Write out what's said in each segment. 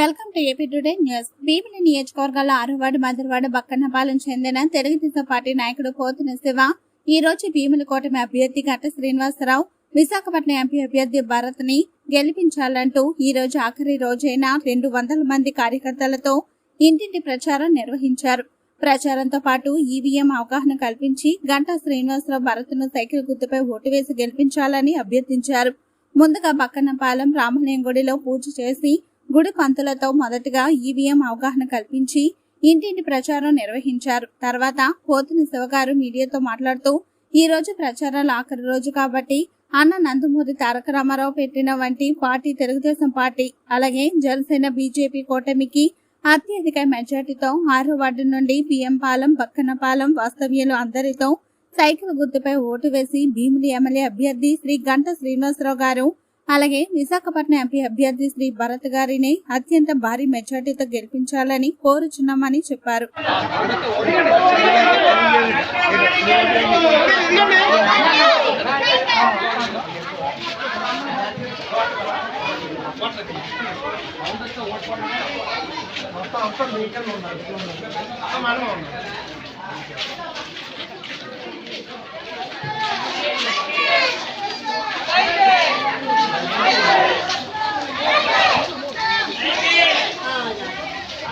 Welcome to AP today news Bheemili నియోజకవర్గాల ఆరువాడు మధురవాడ బక్కన్నపాలెం చెందిన తెలుగుదేశం పార్టీ నాయకుడు పోతున శివ ఈ రోజు భీముల కూటమి అభ్యర్థి గట్ట శ్రీనివాసరావు విశాఖపట్నం ఎంపీ అభ్యర్థి భరత్ని గెలిపించాలంటూ ఈ రోజు ఆఖరి రోజైన రెండు వందల మంది కార్యకర్తలతో ఇంటింటి ప్రచారం నిర్వహించారు. ప్రచారంతో పాటు ఈవీఎం అవగాహన కల్పించి గంటా శ్రీనివాసరావు భరత్ను సైకిల్ గుర్తుపై ఓటు వేసి గెలిపించాలని అభ్యర్థించారు. ముందుగా బక్కన్నపాలెం రామలింగుడిలో పూజ చేసి గుడి పంతులతో మొదటగా ఈవీఎం అవగాహన కల్పించి ఇంటింటి ప్రచారం నిర్వహించారు. తర్వాత పోతుని శివగారు మీడియాతో మాట్లాడుతూ ఈ రోజు ప్రచారాలు ఆఖరి రోజు కాబట్టి అన్న నందమూరి తారక రామారావు పెట్టిన వంటి పార్టీ తెలుగుదేశం పార్టీ అలాగే జనసేన బీజేపీ కూటమికి అత్యధిక మెజార్టీతో ఆరో వార్డు నుండి పిఎం పాలెం బక్కనపాలెం వాస్తవ్యులు అందరితో సైకిల్ గుర్తుపై ఓటు వేసి భీమిలి ఎమ్మెల్యే అభ్యర్థి శ్రీ గంట శ్రీనివాసరావు గారు అలాగే విశాఖపట్నం ఎంపీ అభ్యర్థి శ్రీ భరత్ గారిని అత్యంత భారీ మెజార్టీతో గెలిపించాలని కోరుచున్నామని చెప్పారు. అమ్మా సైకిల్ గుర్తులు ఓటేసి అన్నగారిని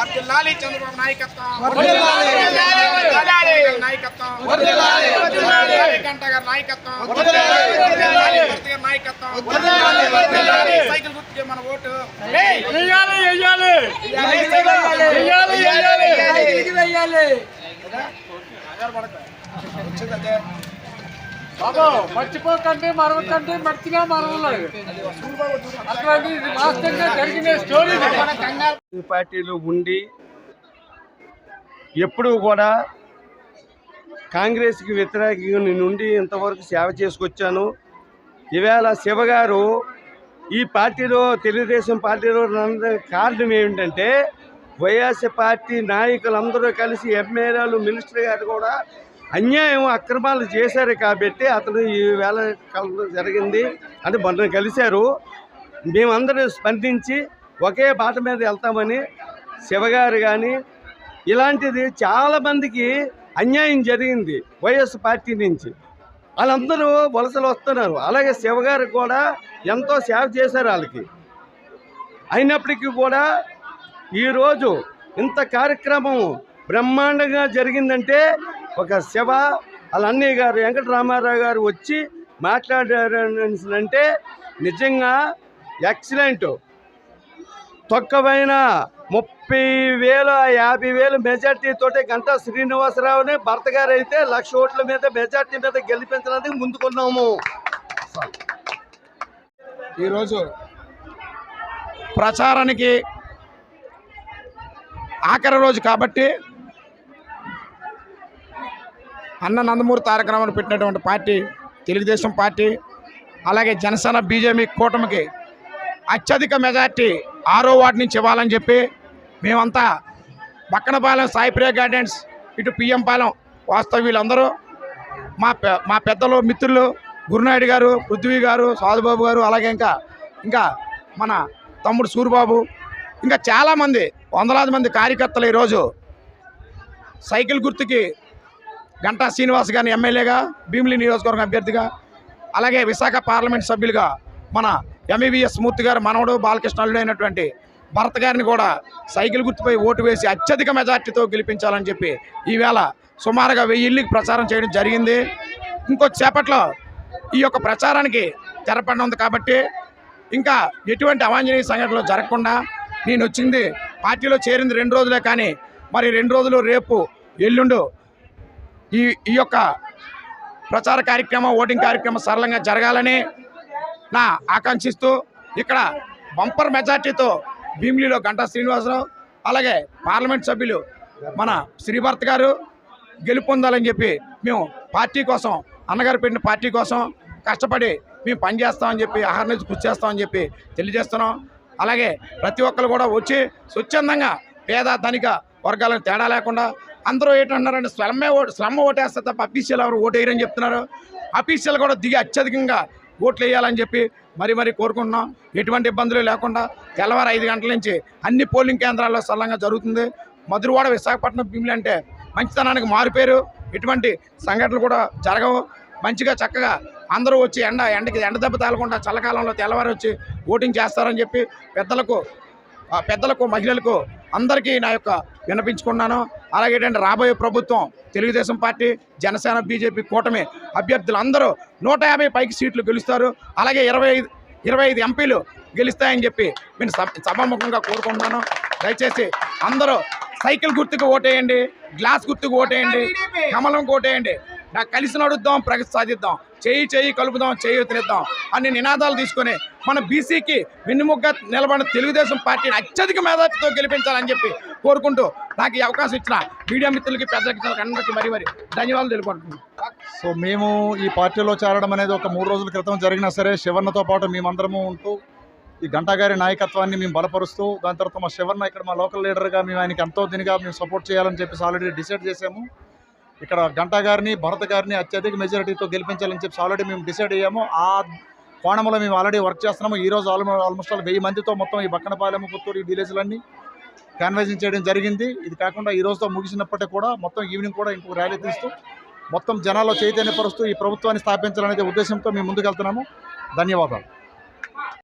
వర్ధిల్లాలి చంద్రబాబు నాయకత్వం. నాయకత్వం. గంట గారి నాయకత్వం. నాయకత్వం. సైకిల్ గుర్తుకే మన ఓటు. వచ్చిందంటే బాబు మర్చిపోకండి మరవకండి మర్చిగా మరవలేదు. అట్లాంటి వాస్తవంగా జరిగిన స్టోరీ పార్టీలు ఉండి ఎప్పుడూ కూడా కాంగ్రెస్కి వ్యతిరేకంగా నుండి ఇంతవరకు సేవ చేసుకొచ్చాను. ఈవేళ శివగారు ఈ పార్టీలో తెలుగుదేశం పార్టీలో కారణం ఏమిటంటే వైఎస్ఆర్ పార్టీ నాయకులందరూ కలిసి ఎమ్మెల్యేలు మినిస్టర్ గారు కూడా అన్యాయం అక్రమాలు చేశారు కాబట్టి అతను ఈ వేళ కలవడం జరిగింది. అంటే మొన్న కలిశారు. మేమందరూ స్పందించి ఒకే బాట మీద వెళ్తామని శివగారు కానీ ఇలాంటిది చాలామందికి అన్యాయం జరిగింది వైఎస్ పార్టీ నుంచి. వాళ్ళందరూ వలసలు వస్తున్నారు. అలాగే శివగారు కూడా ఎంతో సేవ చేశారు వాళ్ళకి. అయినప్పటికీ కూడా ఈరోజు ఇంత కార్యక్రమం బ్రహ్మాండంగా జరిగిందంటే ఒక శివ వాళ్ళ అన్నయ్య గారు వెంకటరామారావు గారు వచ్చి మాట్లాడారు అంటే నిజంగా ఎక్సలెంట్. తొక్కవైన ముప్పై వేల యాభై వేలు మెజార్టీ తోటి గంటా శ్రీనివాసరావుని భర్త గారు అయితే లక్ష ఓట్ల మీద మెజార్టీ మీద గెలిపించడానికి ముందుకున్నాము. ఈరోజు ప్రచారానికి ఆఖరి రోజు కాబట్టి అన్న నందమూరి తారక రామారావు పెట్టినటువంటి పార్టీ తెలుగుదేశం పార్టీ అలాగే జనసేన బీజేపీ కూటమికి అత్యధిక మెజార్టీ ఆరో వార్డు నుంచి ఇవ్వాలని చెప్పి మేమంతా బక్కనపాలెం సాయిప్రియ గార్డెన్స్ ఇటు పిఎం పాలెం వీళ్ళందరూ మా పె మా పెద్దలు మిత్రులు గురునాయుడు గారు పృథ్వీ గారు సాధుబాబు గారు అలాగే ఇంకా ఇంకా మన తమ్ముడు సూరిబాబు ఇంకా చాలామంది వందలాది మంది కార్యకర్తలు ఈరోజు సైకిల్ గుర్తుకి గంటా శ్రీనివాస్ గారిని ఎమ్మెల్యేగా భీమిలి నియోజకవర్గం అభ్యర్థిగా అలాగే విశాఖ పార్లమెంట్ సభ్యులుగా మన ఎంఈబిఎస్ మూర్తి గారు మనవడు బాలకృష్ణుడు అయినటువంటి భరత్ గారిని కూడా సైకిల్ గుర్తుపై ఓటు వేసి అత్యధిక మెజార్టీతో గెలిపించాలని చెప్పి ఈవేళ సుమారుగా వెయ్యి ఇళ్ళకి ప్రచారం చేయడం జరిగింది. ఇంకొద్దిసేపట్లో ఈ యొక్క ప్రచారానికి తెరపడి ఉంది కాబట్టి ఇంకా ఎటువంటి అవాంఛనీయ సంఘటనలు జరగకుండా నేను వచ్చింది పార్టీలో చేరింది రెండు రోజులే కానీ మరి రెండు రోజులు రేపు ఎల్లుండు ఈ ఈ యొక్క ప్రచార కార్యక్రమం ఓటింగ్ కార్యక్రమం సరళంగా జరగాలని నా ఆకాంక్షిస్తూ ఇక్కడ బంపర్ మెజార్టీతో భీమిలిలో గంటా శ్రీనివాసరావు అలాగే పార్లమెంట్ సభ్యులు మన శ్రీభర్త్ గారు గెలుపొందాలని చెప్పి మేము పార్టీ కోసం అన్నగారు పెట్టిన పార్టీ కోసం కష్టపడి మేము పనిచేస్తామని చెప్పి ఆహారం కృషి చేస్తామని చెప్పి తెలియజేస్తున్నాం. అలాగే ప్రతి ఒక్కరు కూడా వచ్చి స్వచ్ఛందంగా పేద ధనిక వర్గాలను తేడా లేకుండా అందరూ ఏంటంటున్నారంటే స్లమ్మే ఓటు స్లమ్ ఓటేస్తే తప్ప అఫీషియల్ ఎవరు ఓటు చెప్తున్నారు. అఫీషియల్ కూడా దిగి అత్యధికంగా ఓట్లు వేయాలని చెప్పి మరి మరి కోరుకుంటున్నాం. ఎటువంటి ఇబ్బందులు లేకుండా తెల్లవారు ఐదు గంటల నుంచి అన్ని పోలింగ్ కేంద్రాల్లో సరళంగా జరుగుతుంది. మధురవాడ విశాఖపట్నం భీములు అంటే మంచితనానికి మారిపోయారు ఎటువంటి సంఘటనలు కూడా జరగవు. మంచిగా చక్కగా అందరూ వచ్చి ఎండ ఎండకి ఎండ దెబ్బ తగలకుండా చల్లకాలంలో తెల్లవారు వచ్చి ఓటింగ్ చేస్తారని చెప్పి పెద్దలకు పెద్దలకు మహిళలకు అందరికీ నా యొక్క వినిపించుకున్నాను. అలాగే ఏంటంటే రాబోయే ప్రభుత్వం తెలుగుదేశం పార్టీ జనసేన బీజేపీ కూటమి అభ్యర్థులు అందరూ నూట యాభై పైకి సీట్లు గెలుస్తారు. అలాగే ఇరవై ఐదు ఇరవై ఐదు ఎంపీలు గెలుస్తాయని చెప్పి నేను సభాముఖంగా కోరుకుంటున్నాను. దయచేసి అందరూ సైకిల్ గుర్తుకు ఓటేయండి గ్లాస్ గుర్తుకు ఓటేయండి కమలం ఓటేయండి నాకు కలిసి నడుద్దాం ప్రగతి సాధిద్దాం. చేయి చేయి కలుపుదాం చేయి తినిద్దాం అన్ని నినాదాలు తీసుకొని మన బీసీకి వెన్నుముగ్గా నిలబడిన తెలుగుదేశం పార్టీని అత్యధిక మేధావితో గెలిపించాలని చెప్పి కోరుకుంటూ నాకు ఈ అవకాశం ఇచ్చిన మీడియా మిత్రులకి పెద్దలకి అందరికీ మరి మరి ధన్యవాదాలు తెలుపుకుంటున్నాను. సో మేము ఈ పార్టీలో చేరడం అనేది ఒక మూడు రోజుల క్రితం జరిగినా సరే శివర్ణతో పాటు మేమందరము ఉంటూ ఈ గంటగారి నాయకత్వాన్ని మేము బలపరుస్తూ దాని తర్వాత మా శివర్ణ ఇక్కడ మా లోకల్ లీడర్గా మేము ఆయనకి ఎంతో దీనిగా మేము సపోర్ట్ చేయాలని చెప్పేసి ఆల్రెడీ డిసైడ్ చేసాము ఇక్కడ గంటా గారిని భరత్ గారిని అత్యధిక మెజారిటీతో గెలిపించాలని చెప్పి ఆల్రెడీ మేము డిసైడ్ అయ్యాము. ఆ కోణంలో మేము ఆల్రెడీ వర్క్ చేస్తున్నాము. ఈ రోజు ఆల్మో ఆల్మోస్ట్ ఆల్ వెయ్యి మందితో మొత్తం ఈ బక్కనపాలెం పుత్తూరు ఈ విలేజ్లన్నీ క్యాన్వైజింగ్ చేయడం జరిగింది. ఇది కాకుండా ఈ రోజుతో ముగిసినప్పటికీ కూడా మొత్తం ఈవినింగ్ కూడా ఇంకొక ర్యాలీ తీస్తూ మొత్తం జనాల్లో చైతన్యపరుస్తూ ఈ ప్రభుత్వాన్ని స్థాపించాలనే ఉద్దేశంతో మేము ముందుకెళ్తున్నాము. ధన్యవాదాలు.